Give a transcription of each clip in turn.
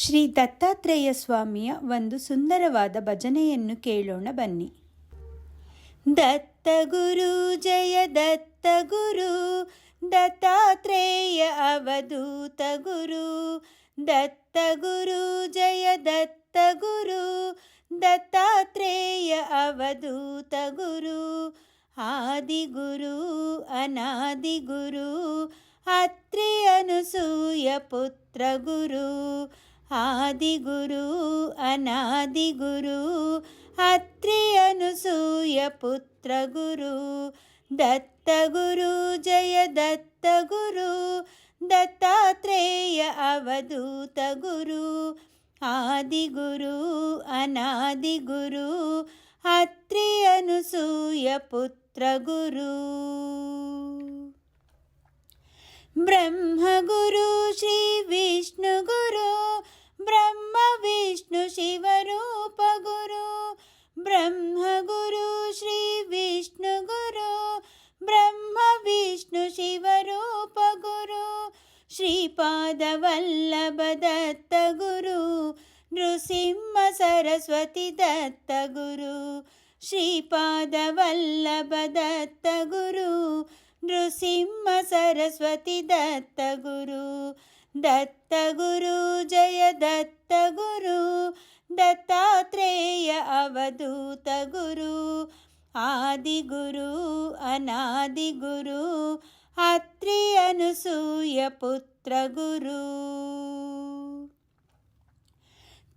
ಶ್ರೀ ದತ್ತಾತ್ರೇಯ ಸ್ವಾಮಿಯ ಒಂದು ಸುಂದರವಾದ ಭಜನೆಯನ್ನು ಕೇಳೋಣ ಬನ್ನಿ. ದತ್ತ ಗುರು, ಜಯ ದತ್ತ ಗುರು, ದತ್ತಾತ್ರೇಯ ಅವಧೂತ ಗುರು, ದತ್ತ ಗುರು, ಜಯ ದತ್ತ ಗುರು, ದತ್ತಾತ್ರೇಯ ಅವಧೂತ ಗುರು ಆದಿ ಆದಿಗುರು, ಅನಾದಿಗುರು ಅತ್ರಿ ಅನುಸೂಯ ಪುತ್ರ ಗುರು ಆದಿಗುರು, ಅನಾದಿಗುರು ಅತ್ರಿಯನುಸೂಯ ಪುತ್ರ ಗುರು ದತ್ತಗುರು, ಜಯ ದತ್ತಗುರು, ದತ್ತಾತ್ರೇಯ ಅವಧೂತ ಗುರು ಆದಿಗುರು, ಅನಾದಿಗುರು ಅತ್ರಿಯನುಸೂಯ ಪುತ್ರ ಗುರು ಬ್ರಹ್ಮಗುರು ದತ್ತ ಗುರು, ನೃಸಿಂಹ ಸರಸ್ವತಿ ದತ್ತ ಗುರು, ಶ್ರೀಪಾದ ವಲ್ಲಭ ದತ್ತ ಗುರು, ನೃಸಿಂಹ ಸರಸ್ವತಿ ದತ್ತ ಗುರು ದತ್ತ ಗುರು ಜಯ ದತ್ತ ಗುರು, ದತ್ತಾತ್ರೇಯ ಅವಧೂತ ಗುರು ಆದಿಗುರು ಅನಾದಿಗುರು ಅತ್ರಿ ಅನುಸೂಯ ಪುತ್ರ ಗುರು.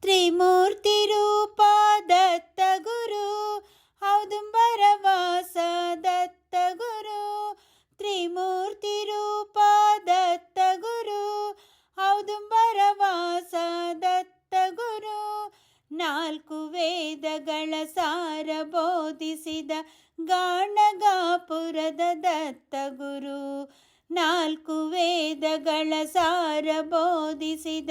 ತ್ರಿಮೂರ್ತಿ ವೇದಗಳ ಸಾರ ಬೋಧಿಸಿದ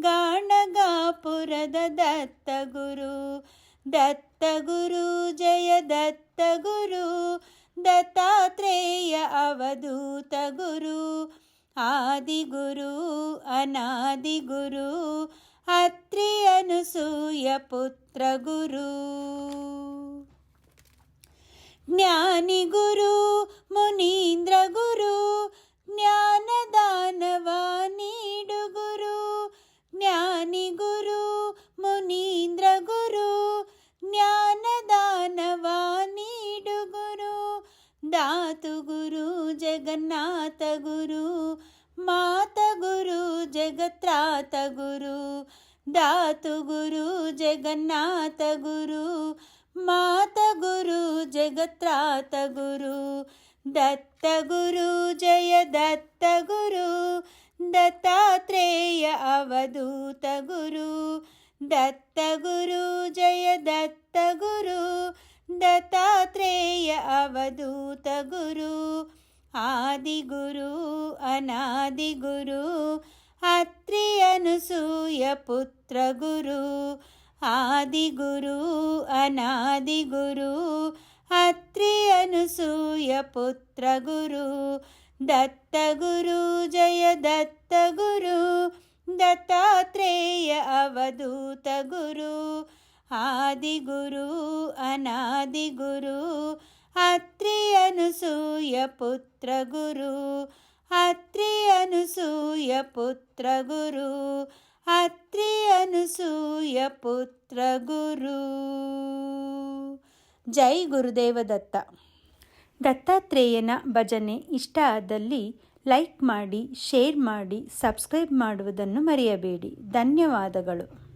ಗಾಣಗಾಪುರದ ದತ್ತ ಗುರು ದತ್ತ ಗುರು ಜಯ ದತ್ತಗುರು. ದತ್ತಾತ್ರೇಯ ಅವಧೂತ ಗುರು ಆದಿಗುರು, ಅನಾದಿಗುರು. ಅತ್ರಿಯನುಸೂಯ ಪುತ್ರ ಗುರು ಜ್ಞಾನಿ ದಾತು ಗುರು ಜಗನ್ನಾಥ ಗುರು, ಮಾತ ಗುರು ಜಗತ್ರಾತ ಗುರು, ದಾತು ಗುರು ಜಗನ್ನಾಥ ಗುರು, ಮಾತ ಗುರು ಜಗತ್ರಾತ ಗುರು, ದತ್ತ ಗುರು ಜಯ ದತ್ತ ಗುರು, ದತ್ತಾತ್ರೇಯ ಅವಧೂತ ಗುರು, ದತ್ತ ಗುರು ಜಯ ದತ್ತ ಗುರು ದತ್ತಾತ್ರೇಯ ಅವಧೂತ ಗುರು, ಆದಿಗುರು, ಅನಾದಿಗುರು, ಅತ್ರಿಯನುಸೂಯ ಪುತ್ರ ಗುರು, ಆದಿಗುರು, ಅನಾದಿಗುರು, ಅತ್ರಿಯನುಸೂಯ ಪುತ್ರ ಗುರು ದತ್ತ ಗುರು ಜಯ ದತ್ತ ಗುರು ದತ್ತಾತ್ರೇಯ ಅವಧೂತ ಗುರು. ಆದಿಗುರು, ಅನಾದಿಗುರು ಅತ್ರಿ ಅನುಸೂಯ ಪುತ್ರ ಗುರು ಅತ್ರಿಯನುಸೂಯ ಪುತ್ರ ಗುರು ಅತ್ರಿಯನುಸೂಯ ಪುತ್ರ ಗುರು ಜೈ ಗುರುದೇವ ದತ್ತ ದತ್ತಾತ್ರೇಯನ ಭಜನೆ ಇಷ್ಟ ಆದಲ್ಲಿ ಲೈಕ್ ಮಾಡಿ, ಶೇರ್ ಮಾಡಿ, ಸಬ್ಸ್ಕ್ರೈಬ್ ಮಾಡುವುದನ್ನು ಮರೆಯಬೇಡಿ. ಧನ್ಯವಾದಗಳು.